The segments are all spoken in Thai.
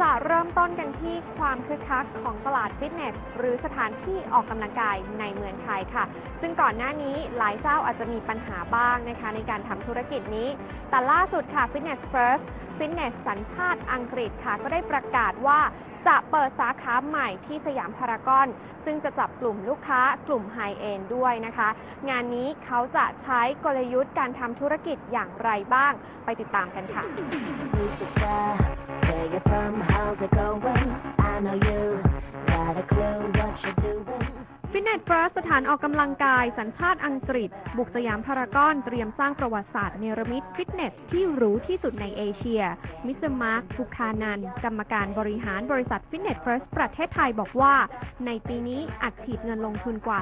จะเริ่มต้นกันที่ความคึกคักของตลาดฟิตเนส หรือสถานที่ออกกำลังกายในเมืองไทยค่ะ ซึ่งก่อนหน้านี้หลายเจ้าอาจจะมีปัญหาบ้างนะคะ ในการทำธุรกิจนี้ แต่ล่าสุดค่ะ Fitness First ฟิตเนสสัญชาติอังกฤษค่ะ ก็ได้ประกาศว่าจะเปิดสาขาใหม่ที่สยามพารากอน ซึ่งจะจับกลุ่มลูกค้ากลุ่มไฮเอนด้วยนะคะ งานนี้เขาจะใช้กลยุทธ์การทำธุรกิจอย่างไรบ้าง ไปติดตามกันค่ะ Music there, where you from, how's it going? I know you got a clue what you're doing. ฟิตเนสเฟิร์สสถานออกกำลังกายสัญชาติอังกฤษ บุกสยามพารากอนเตรียมสร้างประวัติศาสตร์เนรมิตฟิตเนสที่หรูที่สุดในเอเชีย มิสเตอร์มาร์คบุคานัน กรรมการบริหารบริษัทฟิตเนสเฟิร์สประเทศไทยบอกว่า ในปีนี้อัดฉีดเงินลงทุนกว่า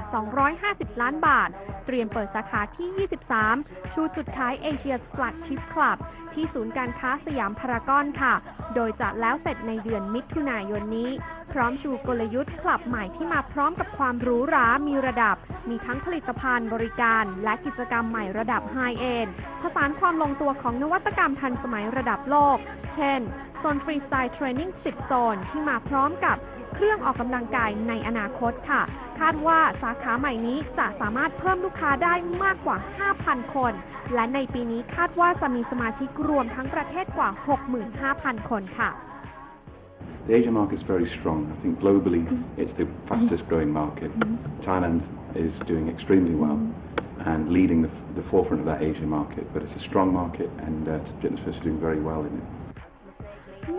250 ล้านบาท เตรียมเปิดสาขาที่ 23 ชูจุดขายเอเชียส l ลัดชิพคลับ ที่ศูนย์การค้าสยามพารากอนค่ะ โดยจะแล้วเสร็จในเดือนมิถุนายนนี้ พร้อมชูกลยุทธ์คลับใหม่ที่มาพร้อมกับความหรูหรามีระดับ มีทั้งผลิตภัณฑ์บริการและกิจกรรมใหม่ระดับไฮเอนผสานความลงตัวของนวัตกรรมทันสมัยระดับโลกเช่นโซนฟรีสไตล์เทรนนิ่ง 10 โซน ที่มาพร้อมกับเครื่องออกกำลังกายในอนาคตค่ะ คาดว่าสาขาใหม่นี้จะสามารถเพิ่มลูกค้าได้มากกว่า 5,000 คน และในปีนี้คาดว่าจะมีสมาชิกรวมทั้งประเทศกว่า 65,000 คนค่ะ The Asia market is very strong. I think globally it's the fastest growing market. Thailand is doing extremely well and leading the, the forefront of that Asian market. But it's a strong market and uh, Fitness First is doing very well in it.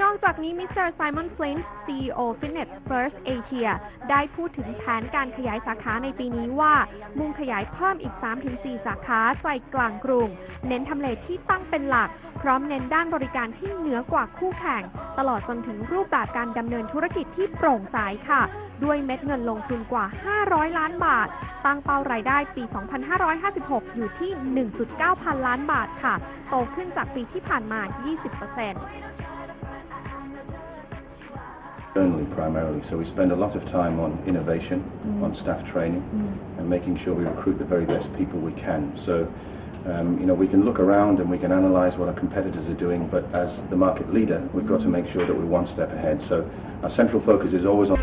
นอกจากนี้มิสเตอร์ไซมอนฟลิน CEO Fitness First Asia ได้พูดถึงแผนการขยายสาขาในปีนี้ว่า มุ่งขยายเพิ่มอีก 3-4 สาขาใจกลางกรุง เน้นทำเลที่ตั้งเป็นหลัก พร้อมเน้นด้านบริการที่เหนือกว่าคู่แข่ง ตลอดจนถึงรูปแบบการดำเนินธุรกิจที่โปร่งใสค่ะ ด้วยเม็ดเงินลงทุนกว่า 500 ล้านบาท ตั้งเป้ารายได้ปี 2556 อยู่ที่ 1.9 พันล้านบาทค่ะ โตขึ้นจากปีที่ผ่านมา 20% Internally, primarily. So we spend a lot of time on innovation, on staff training, and making sure we recruit the very best people we can. So, um, you know, we can look around and we can analyze what our competitors are doing, but as the market leader, we've got to make sure that we're one step ahead. So our central focus is always on